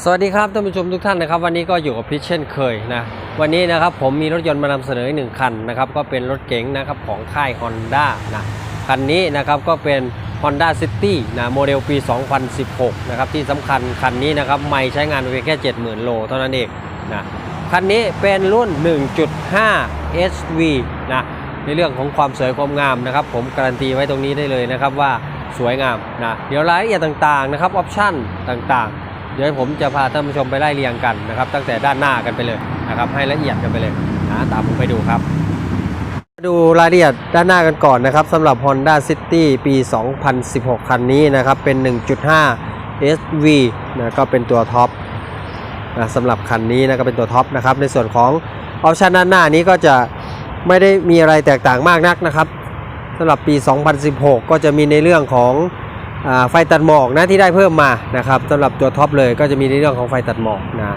สวัสดีครับท่านผู้ชมทุกท่านนะครับ วันนี้ก็อยู่กับพิชเช่นเคยนะวันนี้นะครับผมมีรถยนต์มานำเสนออีกหนึ่งคันนะครับก็เป็นรถเก๋งนะครับของค่าย Honda นะคันนี้นะครับก็เป็น Honda City นะโมเดลปี 2016 นะครับที่สำคัญคันนี้นะครับไม่ใช้งานไปเพียงแค่ 70,000 โลเท่านั้นเองนะคันนี้เป็นรุ่น 1.5 SV นะในเรื่องของความสวยความงามนะครับ ผมการันตีไว้ตรงนี้ได้เลยนะครับว่าสวยงามนะเดี๋ยวรายละเอียดต่างๆนะครับออปชั่นต่างๆ เดี๋ยวผมจะพาท่านผู้ชมไปไล่เรียงกันนะครับ ตั้งแต่ด้านหน้ากันไปเลยนะครับ ให้ละเอียดกันไปเลยนะตามผมไปดูครับ ดูรายละเอียดด้านหน้ากันก่อนนะครับสำหรับ Honda City ปี 2016 คันนี้นะครับ เป็น 1.5 SV นะก็เป็นตัวท็อปนะสำหรับคันนี้นะก็เป็นตัวท็อปนะครับ ในส่วนของออปชันด้านหน้านี้ก็จะไม่ได้มีอะไรแตกต่างมากนักนะครับสำหรับปี 2016 ก็จะมีในเรื่องของ ไฟตัดหมอกนะที่ได้เพิ่มมานะครับสำหรับตัวท็อปเลยก็จะมีในเรื่องของไฟตัดหมอกนะ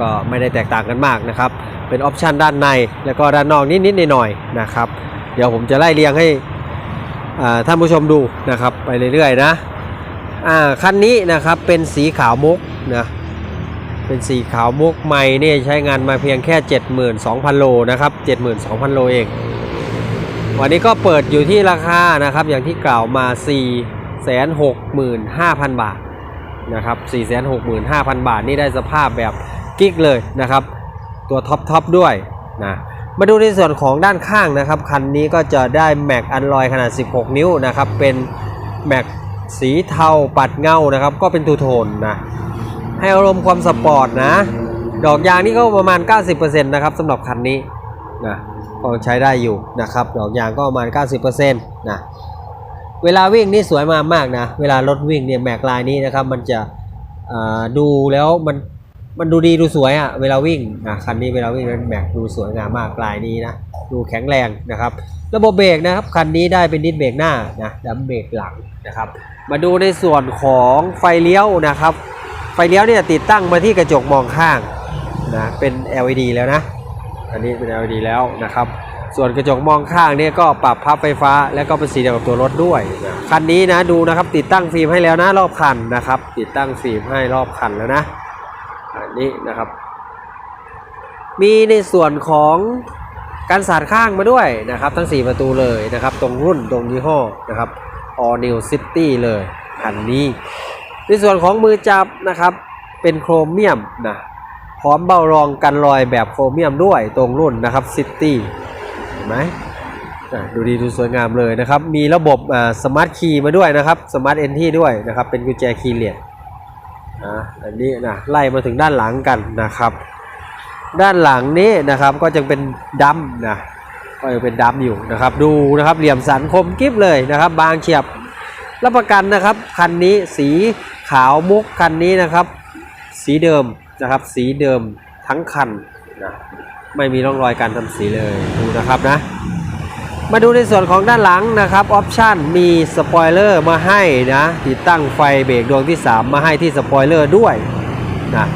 ก็ไม่ได้แตกต่างกันมากนะครับ เป็นออปชันด้านในแล้วก็ด้านนอกนิดๆหน่อยๆนะครับ เดี๋ยวผมจะไล่เรียงให้ท่านผู้ชมดูนะครับไปเรื่อยๆนะคันนี้นะครับเป็นสีขาวมุกนะเป็นสีขาวมุกใหม่เนี่ยใช้งานมาเพียงแค่ 72,000 โลนะครับ 72,000 โลเอง วันนี้ก็เปิดอยู่ที่ราคานะครับ อย่างที่กล่าวมา 465,000 บาทนะครับ 465,000 บาทนี่ได้สภาพแบบกิ๊กเลยนะครับ ตัวท็อปท็อปด้วยนะมาดูในส่วนของด้านข้างนะครับ คันนี้ก็จะได้แม็กอันลอยขนาด 16 นิ้วนะครับ เป็นแม็กสีเทาปัดเงานะครับ ก็เป็นทูโทนนะให้อารมณ์ความสปอร์ตนะ ดอกยางนี่ก็ประมาณ 90%นะครับสำหรับคันนี้นะ ก็ใช้ได้อยู่นะครับ ดอกยางก็ประมาณ 90%นะเวลาวิ่งนี่สวยมากมากนะ เวลารถวิ่งเนี่ยแม็กลายนี้นะครับ มันจะดูแล้วมันมันดูดีดูสวยอะ่ะเวลาวิ่งนะคันนี้เวลาวิ่งนั้นแม็กดูสวยงามมากลายนี้นะดูแข็งแรงนะครับ ระบบเบรกนะครับคันนี้ได้เป็นดิสเบรกหน้านะดับเบรกหลังนะครับ มาดูในส่วนของไฟเลี้ยวนะครับ ไฟเลี้ยวเนี่ยติดตั้งมาที่กระจกมองข้างนะเป็น LED แล้วนะ อันนี้เป็น LED แล้วนะครับ ส่วนกระจกมองข้างเนี่ยก็ปรับพับไฟฟ้า แล้วก็เป็นสีเดียวกับตัวรถด้วย คันนี้นะดูนะครับติดตั้งฟิล์มให้แล้วนะรอบคันนะครับ ติดตั้งฟิล์มให้รอบคันแล้วนะอันนี้นะครับ มีในส่วนของการสาดข้างมาด้วยนะครับ ทั้ง 4 ประตูเลยนะครับ ตรงรุ่นตรงยี่ห้อนะครับ All New City เลยคันนี้ ในส่วนของมือจับนะครับเป็นโครเมียมนะ พร้อมเบ้ารองกันรอยแบบโครเมียมด้วยตรงรุ่นนะครับซิตี้เห็นไหมดูดีดูสวยงามเลยนะครับ มีระบบสมาร์ทคีย์มาด้วยนะครับสมาร์ทเอนที่ด้วยนะครับ เป็นกุญแจคีย์เหรียญนะอันนี้นะไล่มาถึงด้านหลังกันนะครับ ด้านหลังนี้นะครับก็จะเป็นดัมนะก็ยังเป็นดัมอยู่นะครับ ดูนะครับเหลี่ยมสันคมกริบเลยนะครับ บางเฉียบรับประกันนะครับ คันนี้สีขาวมุกคันนี้นะครับ สีเดิม นะครับ สีเดิมทั้งคันนะไม่มีร่องรอยการทำสีเลยดูนะครับนะ มาดูในส่วนของด้านหลังนะครับออปชันมีสปอยเลอร์มาให้นะติดตั้งไฟเบรกดวงที่ 3 มาให้ที่สปอยเลอร์ด้วยนะ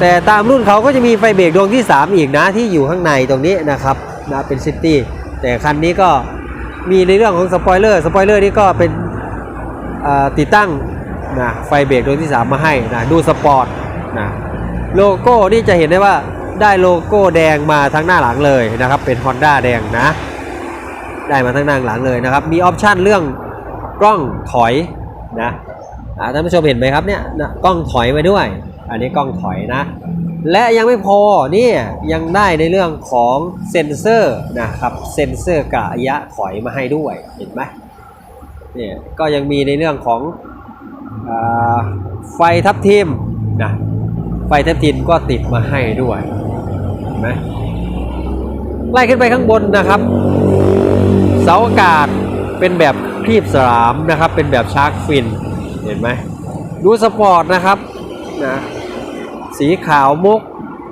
แต่ตามรุ่นเขาก็จะมีไฟเบรกดวงที่ 3 อีกนะที่อยู่ข้างในตรงนี้นะครับนะเป็นซิตี้แต่คันนี้ก็มีในเรื่องของสปอยเลอร์สปอยเลอร์นี่ก็เป็นติดตั้งนะไฟเบรกดวงที่ 3 มาให้นะดูสปอร์ตนะ โลโก้นี่จะเห็นได้ว่าได้โลโก้แดงมาทั้งหน้าหลังเลยนะครับ เป็น Honda แดงนะ ได้มาทั้งหน้าหลังเลยนะครับ มีออปชันเรื่องกล้องถอยนะท่านผู้ชมเห็นไหมครับเนี่ยนะกล้องถอยมาด้วย อันนี้กล้องถอยนะ และยังไม่พอนี่ยังได้ในเรื่องของเซ็นเซอร์นะครับเซ็นเซอร์กระยะถอยมาให้ด้วยเห็นไหมเนี่ยก็ยังมีในเรื่องของอไฟทับทิมนะ ไฟทับทิมก็ติดมาให้ด้วยเห็นไหมไล่ขึ้นไปข้างบนนะครับ เสาอากาศเป็นแบบครีบสลามนะครับ เป็นแบบชาร์กฟิน เห็นไหมดูสปอร์ตนะครับนะสีขาวมุก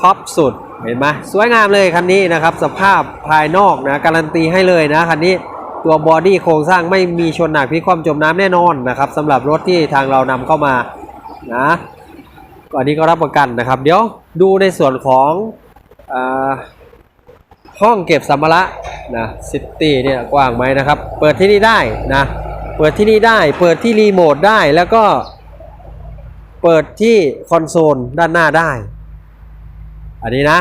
ท็อปสุดเห็นไหมสวยงามเลยคันนี้นะครับ สภาพภายนอกนะการันตีให้เลยนะคันนี้ตัวบอดี้โครงสร้างไม่มีชนหนักพิกคว่ำจมน้ำแน่นอนนะครับสำหรับรถที่ทางเรานำเข้ามานะ อนนี้ก็รับประกันนะครับ เดี๋ยวดูในส่วนของอห้องเก็บสัมภาระนะซิตี้เนี่ยกว้างไหมนะครับ เปิดที่นี่ได้นะ เปิดที่นี่ได้ เปิดที่รีโมทได้แล้วก็เปิดที่คอนโซลด้านหน้าได้ อันนี้นะ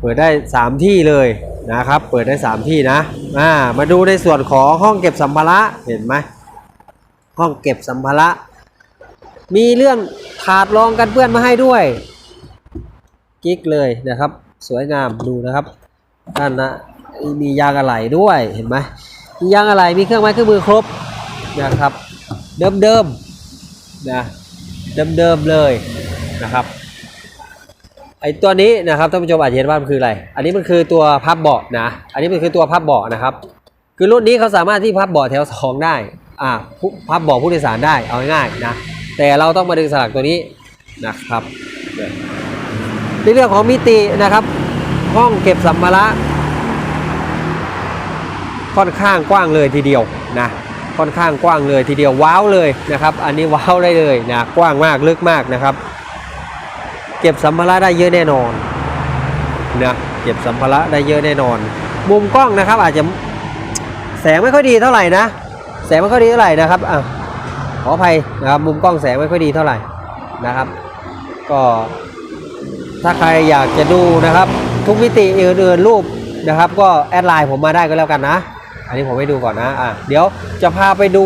เปิดได้สามที่เลยนะครับ เปิดได้สามที่นะอ่ามาดูในส่วนของห้องเก็บสัมภาระเห็นไหมห้องเก็บสัมภาระ มีเรื่องถาดรองกันเปื้อนมาให้ด้วยกิ๊กเลยนะครับ สวยงามดูนะครับด้านนะมียางอะไหล่ด้วยเห็นไหมมียางอะไหล่มีเครื่องไม้เครื่องมือครบนะครับ เดิมๆนะเดิมๆเลยนะครับไอตัวนี้นะครับท่านผู้ชมอาจจะเห็นว่ามันคืออะไร อันนี้มันคือตัวพับเบาะนะ อันนี้มันคือตัวพับเบาะนะครับ คือรุ่นนี้เขาสามารถที่พับเบาะแถวสองได้อ่าพับเบาะผู้โดยสารได้เอาง่ายๆนะ แต่เราต้องมาดึงสลักตัวนี้นะครับเนี่ยในเรื่องของมิตินะครับ ห้องเก็บสัมภาระค่อนข้างกว้างเลยทีเดียวนะค่อนข้างกว้างเลยทีเดียวว้าวเลยนะครับ อันนี้ว้าวได้เลยนะกว้างมากลึกมากนะครับ เก็บสัมภาระได้เยอะแน่นอนนะเก็บสัมภาระได้เยอะแน่นอน มุมกล้องนะครับอาจจะแสงไม่ค่อยดีเท่าไหร่นะ แสงไม่ค่อยดีเท่าไหร่นะครับอะ ขออภัยนะครับมุมกล้องแสงไม่ค่อยดีเท่าไหร่นะครับ ก็ถ้าใครอยากจะดูนะครับ ทุกมิติอื่นๆรูปนะครับ ก็แอดไลน์ผมมาได้ก็แล้วกันนะ อันนี้ผมให้ดูก่อนนะอะเดี๋ยวจะพาไปดู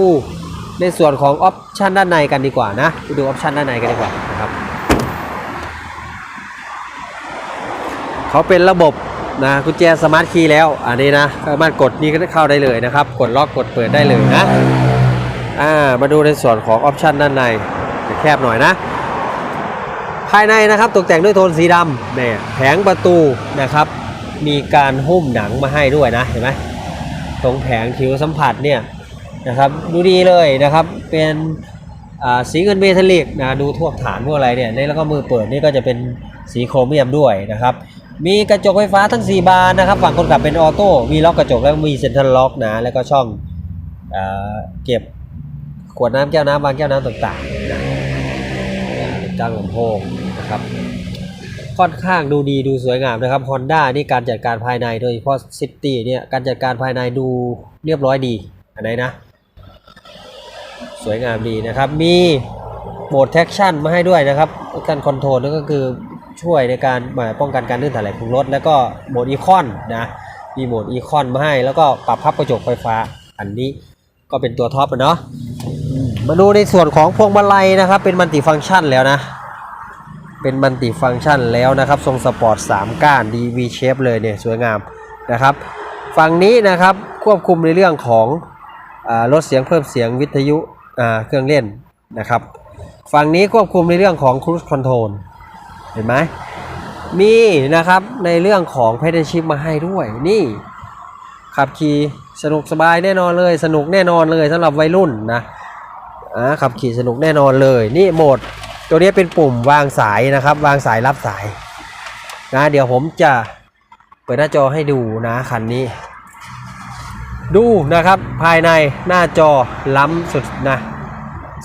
ในส่วนของออปชันด้านในกันดีกว่านะไปดูออปชันด้านในกันดีกว่านะครับเขาเป็นระบบนะกุญแจสมาร์ทคีย์แล้ว อันนี้นะสามารถกดนี้ก็เข้าได้เลยนะครับ กดล็อกกดเปิดได้เลยนะ อ่ามาดูในส่วนของออปชันด้านในจะแคบหน่อยนะ ภายในนะครับตกแต่งด้วยโทนสีดำเนี่ยแผงประตูนะครับ มีการหุ้มหนังมาให้ด้วยนะเห็นไหมตรงแผงผิวสัมผัสเนี่ยนะครับดูดีเลยนะครับเป็นสีเงินเมทัลลิกนะดูทั่วฐานพวกอะไรเนี่ยแล้วก็มือเปิดนี่ก็จะเป็นสีโครเมียมด้วยนะครับมีกระจกไฟฟ้าทั้ง 4 บานนะครับฝั่งคนขับเป็นออโต้มีล็อกกระจกแล้วมีเซ็นทรัลล็อกนะแล้วก็ช่องอเก็บ ขวดน้ำแก้วน้ำวางแก้วน้ำต่างๆนะติดตั้งลำโพงนะครับค่อนข้างดูดีดูสวยงามนะครับ Honda นี่การจัดการภายในโดยเฉพาะ City เนี่ยการจัดการภายในดูเรียบร้อยดีอันไหนนะ สวยงามดีนะครับ มีโหมด traction มาให้ด้วยนะครับการคอนโทรลนั่นก็คือช่วยในการป้องกันการลื่นถลายของรถ แล้วก็โหมดอีคอนนะมีโหมดอีคอนมาให้ แล้วก็ปรับพับกระจกไฟฟ้าอันนี้ก็เป็นตัวท็อปอะเนาะ มาดูในส่วนของพวงมาลัยนะครับ เป็นมัลติฟังก์ชันแล้วนะ เป็นมัลติฟังก์ชันแล้วนะครับ ทรงสปอร์ต 3 ก้าน DV shape เลยเนี่ยสวยงามนะครับ ฝั่งนี้นะครับควบคุมในเรื่องของอลดเสียงเพิ่มเสียงวิทยุเครื่องเล่นนะครับ ฝั่งนี้ควบคุมในเรื่องของ cruise control เห็นไหมมีนะครับในเรื่องของ pedal มาให้ด้วยนี่ขับขี่สนุกสบายแน่นอนเลย สนุกแน่นอนเลยสำหรับวัยรุ่นนะ อ่าขับขี่สนุกแน่นอนเลย นี่โหมด ตัวนี้เป็นปุ่มวางสายนะครับ วางสายรับสายนะเดี๋ยวผมจะเปิดหน้าจอให้ดูนะคันนี้ ดูนะครับภายในหน้าจอล้ำสุดนะ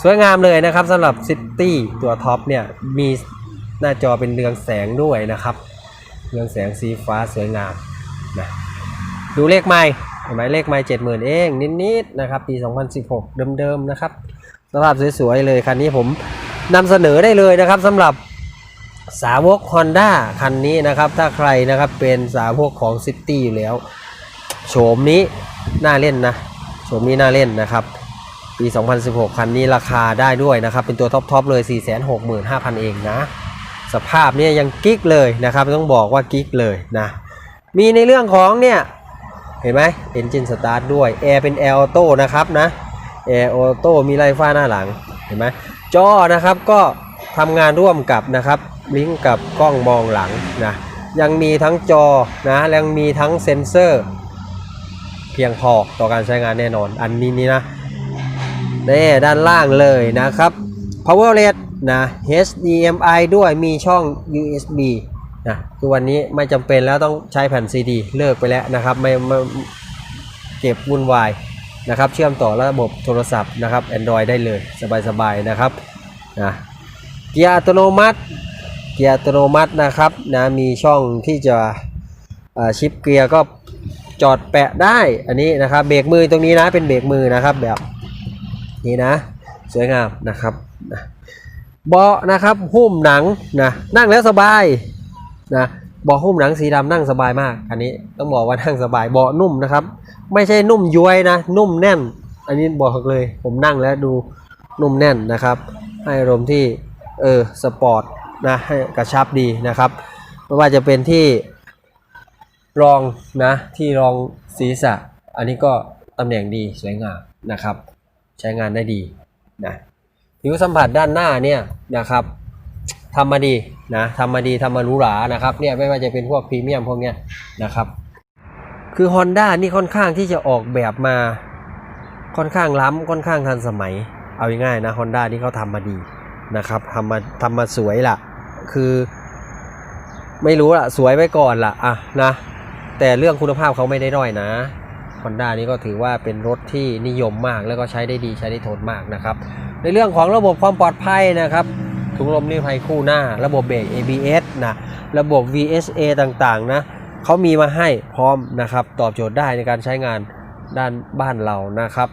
สวยงามเลยนะครับสำหรับซิตี้ตัวท็อปเนี่ยมีหน้าจอเป็นเรืองแสงด้วยนะครับเรืองแสงสีฟ้าสวยงามนะดูเลขไม้เห็นไหมเลขไม้เจ็ดหมื่นเองนิดๆนะครับปี 2016 เดิมๆนะครับ สภาพสวยๆเลยคันนี้ผมนำเสนอได้เลยนะครับสำหรับสาวก Honda คันนี้นะครับ ถ้าใครนะครับเป็นสาวกของ City อยู่แล้ว โฉมนี้น่าเล่นนะ โฉมนี้น่าเล่นนะครับ ปี 2016 คันนี้ราคาได้ด้วยนะครับ เป็นตัวท็อปๆเลย 465,000 เองนะ สภาพเนี่ยยังกิ๊กเลยนะครับ ต้องบอกว่ากิ๊กเลยนะ มีในเรื่องของเนี่ย เห็นไหม Engine Start ด้วย แอร์เป็น Air Auto นะครับนะ Air Auto มีไลฟ้าหน้าหลังเห็นไหมจอนะครับก็ทำงานร่วมกับนะครับลิงก์กับกล้องมองหลังนะยังมีทั้งจอนะยังมีทั้งเซ็นเซอร์เพียงพอต่อการใช้งานแน่นอน อันนี้นี่นะนี่ด้านล่างเลยนะครับ power LED นะ HDMI ด้วยมีช่อง USB นะคือวันนี้ไม่จำเป็นแล้วต้องใช้แผ่น CD เลิกไปแล้วนะครับไม่ไม่เก็บวุ่นวาย นะครับเชื่อมต่อระบบโทรศัพท์นะครับ Android ได้เลยสบายๆนะครับนะเกียร์อัตโนมัติเกียร์อัตโนมัตินะครับนะมีช่องที่จะชิปเกียร์ก็จอดแปะได้อันนี้นะครับเบรกมือตรงนี้นะเป็นเบรกมือนะครับแบบนี่นะสวยงามนะครับเบาะนะครับหุ้มหนังนะนั่งแล้วสบายนะ เบาะหุ้มหนังสีดำนั่งสบายมาก อันนี้ต้องบอกว่านั่งสบายเบาะนุ่มนะครับ ไม่ใช่นุ่มย้วยนะ นุ่มแน่น อันนี้บอกเลย ผมนั่งแล้วดูนุ่มแน่นนะครับ ให้อารมณ์ที่เออสปอร์ตนะให้กระชับดีนะครับไม่ว่าจะเป็นที่รองนะที่รองศีรษะ อันนี้ก็ตำแหน่งดีสวยงามนะครับ ใช้งานได้ดีนะผิวสัมผัสด้านหน้าเนี่ยนะครับทำมาดี นะทำมาดีทำมาหรูหรานะครับเนี่ยไม่ว่าจะเป็นพวกพรีเมียมพวกเนี้ยนะครับคือ Honda นี่ค่อนข้างที่จะออกแบบมาค่อนข้างล้ำค่อนข้างทันสมัย เอาง่ายๆนะ Honda นี่เขาทำมาดีนะครับทำมาทำมาสวยล่ะคือ ไม่รู้ล่ะสวยไว้ก่อนล่ะอะนะแต่เรื่องคุณภาพเขาไม่ได้ด้อยนะ Honda นี่ก็ถือว่าเป็นรถที่นิยมมากแล้วก็ใช้ได้ดีใช้ได้ทนมากนะครับ ในเรื่องของระบบความปลอดภัยนะครับ ถุงลมนิรภัยคู่หน้า ระบบเบรก ABS นะระบบ VSA ต่างๆนะเขามีมาให้พร้อมนะครับตอบโจทย์ได้ในการใช้งานด้านบ้านเรานะครับ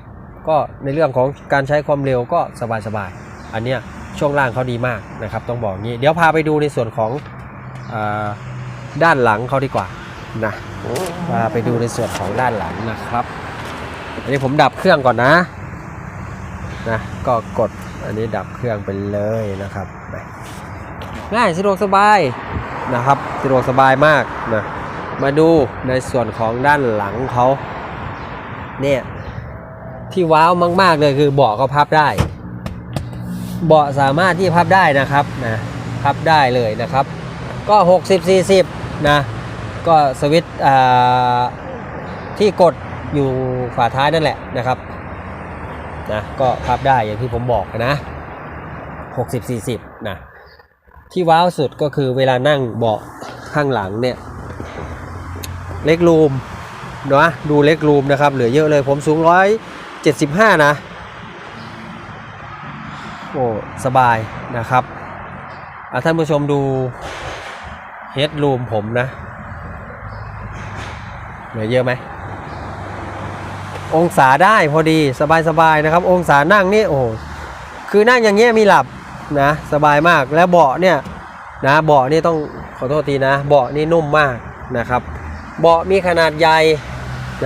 ก็ในเรื่องของการใช้ความเร็วก็สบายๆอันเนี้ยช่วงล่างเขาดีมากนะครับต้องบอกงี้เดี๋ยวพาไปดูในส่วนของอด้านหลังเขาดีกว่านะพาไปดูในส่วนของด้านหลังนะครับอันนี้ผมดับเครื่องก่อนนะนะก็กด อันนี้ดับเครื่องไปเลยนะครับง่ายสะดวกสบายนะครับสะดวกสบายมากนะมาดูในส่วนของด้านหลังเขาเนี่ยที่ว้าวมากๆเลยคือเบาะก็พับได้ เบาะสามารถที่พับได้นะครับนะพับได้เลยนะครับ ก็ 60 40นะก็สวิตช์ที่กดอยู่ฝาท้ายนั่นแหละนะครับ นะก็พับได้อย่างที่ผมบอกนะ 60 40 นะ ที่ว้าวสุดก็คือเวลานั่งเบาะข้างหลังเนี่ย เล็กรูมเนาะดูเล็กรูมนะครับ เหลือเยอะเลยผมสูง 175 นะ โอ้สบายนะครับอะท่านผู้ชมดูเฮดรูมผมนะ เหลือเยอะไหม องศาได้พอดีสบายๆนะครับ องศานั่งนี่โอ้คือนั่งอย่างเงี้ยมีหลับนะสบายมากแล้วเบาะเนี่ยนะเบาะนี่ต้องขอโทษทีนะ เบาะนี่นุ่มมากนะครับ เบาะมีขนาดใหญ่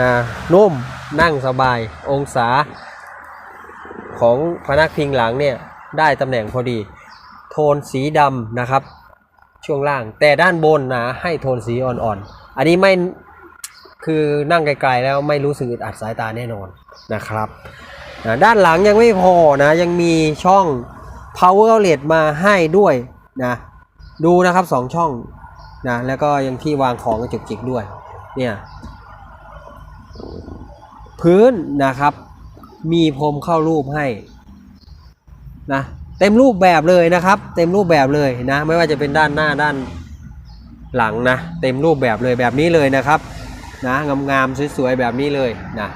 นะนุ่มนั่งสบายองศา ของพนักพิงหลังเนี่ยได้ตำแหน่งพอดี โทนสีดำนะครับ ช่วงล่างแต่ด้านบนนะให้โทนสีอ่อนๆอันนี้ไม่ คือนั่งไกลๆแล้วไม่รู้สึกอึดอัดสายตาแน่นอนนะครับนะด้านหลังยังไม่พอนะยังมีช่อง power outlet มาให้ด้วยนะดูนะครับสองช่องนะแล้วก็ยังที่วางของกระจุกจิกด้วยเนี่ยพื้นนะครับ มีพรมเข้ารูปให้นะเต็มรูปแบบเลยนะครับ เต็มรูปแบบเลยนะ ไม่ว่าจะเป็นด้านหน้าด้านหลังนะ เต็มรูปแบบเลยแบบนี้เลยนะครับ นะงามๆสวยๆแบบนี้เลยนะ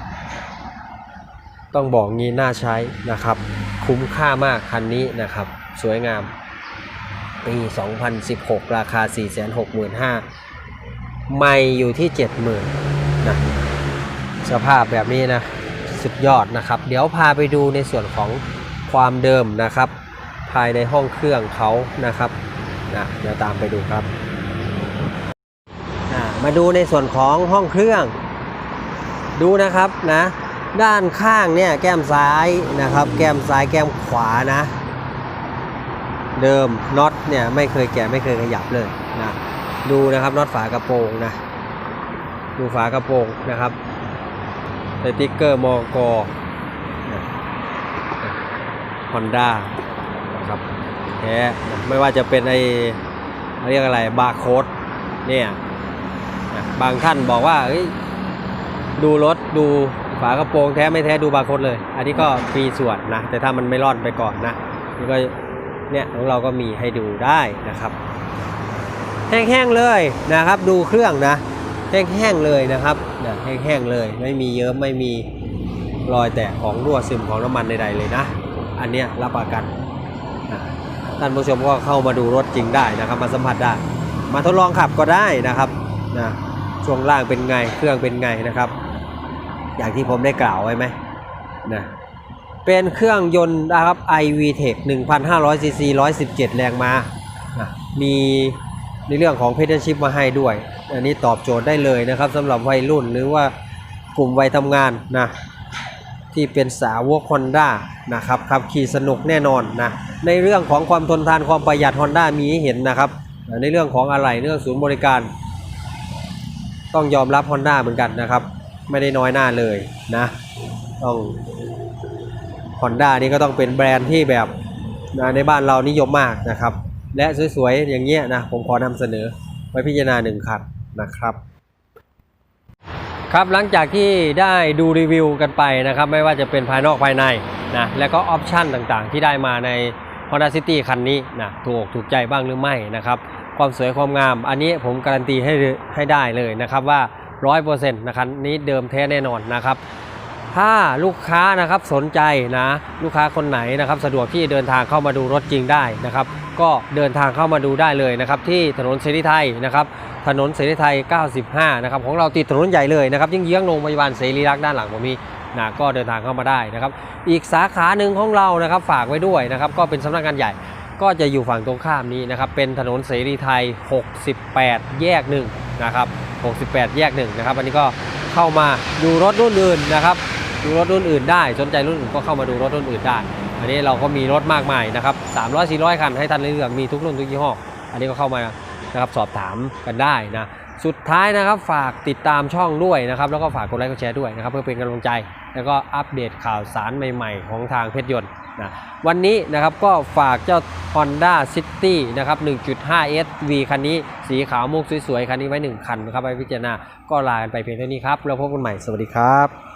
ต้องบอกงี้น่าใช้นะครับ คุ้มค่ามากคันนี้นะครับ สวยงาม ปี 2016 ราคา 465,000ไม่อยู่ที่ 70,000นะสภาพแบบนี้นะสุดยอดนะครับ เดี๋ยวพาไปดูในส่วนของความเดิมนะครับ ภายในห้องเครื่องเขานะครับนะเดี๋ยวตามไปดูครับ มาดูในส่วนของห้องเครื่อง ดูนะครับนะ ด้านข้างเนี่ยแก้มซ้ายนะครับ แก้มซ้ายแก้มขวานะ เดิมน็อตเนี่ยไม่เคยแกะไม่เคยขยับเลยนะดูนะครับน็อตฝากระโปรงนะดูฝากระโปรงนะครับสติ๊กเกอร์มอกฮอนด้านะครับแท้ไม่ว่าจะเป็นไอเรียกอะไรบาร์โค้ดเนี่ย บางท่านบอกว่าดูรถดูฝากระโปรงแท้ไม่แท้ดูบาร์โค้ดเลย อันนี้ก็ฟรีส่วนนะ แต่ถ้ามันไม่รอดไปก่อนนะนี่ก็เนี่ยของเราก็มีให้ดูได้นะครับ แห้งๆเลยนะครับ ดูเครื่องนะ แห้งๆเลยนะครับนะแห้งๆเลย ไม่มีเยิ้มไม่มีรอยแตกของรั่วซึมของน้ำมันใดๆเลยนะ อันเนี้ยรับประกันนะท่านผู้ชมก็เข้ามาดูรถจริงได้นะครับ มาสัมผัสได้ มาทดลองขับก็ได้นะครับนะ ช่วงล่างเป็นไงเครื่องเป็นไงนะครับ อย่างที่ผมได้กล่าวไว้ไหมนะเป็นเครื่องยนต์นะครับ iVTEC 1,500 cc 117 แรงม้านะมีในเรื่องของเพดชิพมาให้ด้วย อันนี้ตอบโจทย์ได้เลยนะครับสำหรับวัยรุ่นหรือว่ากลุ่มวัยทำงานนะที่เป็นสาวก Honda นะครับขับขี่สนุกแน่นอนนะในเรื่องของความทนทานความประหยัด Honda มีให้เห็นนะครับ ในเรื่องของอะไหล่เรื่องศูนย์บริการ ต้องยอมรับ Honda เหมือนกันนะครับ ไม่ได้น้อยหน้าเลยนะต้อง Honda นี่ก็ต้องเป็นแบรนด์ที่แบบนะในบ้านเรานิยมมากนะครับ และสวยๆ อย่างเงี้ยนะผมขอนำเสนอไว้พิจารณาหนึ่งคันนะครับครับหลังจากที่ได้ดูรีวิวกันไปนะครับ ไม่ว่าจะเป็นภายนอกภายในนะและก็ออปชันต่างๆ ที่ได้มาใน Honda City คันนี้นะถูกถูกใจบ้างหรือไม่นะครับ ความสวยความงาม อันนี้ผมการันตีให้ให้ได้เลยนะครับว่า 100%นะครับนี้เดิมแท้แน่นอนนะครับ ถ้าลูกค้านะครับสนใจนะลูกค้าคนไหนนะครับ สะดวกที่เดินทางเข้ามาดูรถจริงได้นะครับ ก็เดินทางเข้ามาดูได้เลยนะครับ ที่ถนนเสรีไทยนะครับถนนเสรีไทย 95 นะครับของเราติดถนนใหญ่เลยนะครับยิ่งเยื้องโรงพยาบาลเสรีรักด้านหลังผมมีนะก็เดินทางเข้ามาได้นะครับ อีกสาขาหนึ่งของเรานะครับฝากไว้ด้วยนะครับ ก็เป็นสำนักงานใหญ่ ก็จะอยู่ฝั่งตรงข้ามนี้นะครับ เป็นถนนเสรีไทย 68 แยกหนึ่งนะครับ 68 แยกหนึ่งนะครับ อันนี้ก็เข้ามาดูรถรุ่นอื่นนะครับ ดูรถรุ่นอื่นได้ สนใจรุ่นอื่นก็เข้ามาดูรถรุ่นอื่นได้ อันนี้เราก็มีรถมากมายนะครับ 300 400 คันให้ท่านเลือกมีทุกรุ่นทุกยี่ห้อ อันนี้ก็เข้ามานะครับสอบถามกันได้นะ สุดท้ายนะครับฝากติดตามช่องด้วยนะครับ แล้วก็ฝากกดไลค์กดแชร์ด้วยนะครับเพื่อเป็นกำลังใจ แล้วก็อัปเดตข่าวสารใหม่ ๆ ของทางเพชรยนต์ นะวันนี้นะครับก็ฝากเจ้า Honda City นะครับ 1.5 SV คันนี้สีขาวมุกสวยๆ คันนี้ไว้ 1 คันนะครับไปพิจารณาก็ลากันไปเพียงเท่านี้ครับ แล้วพบกันใหม่สวัสดีครับ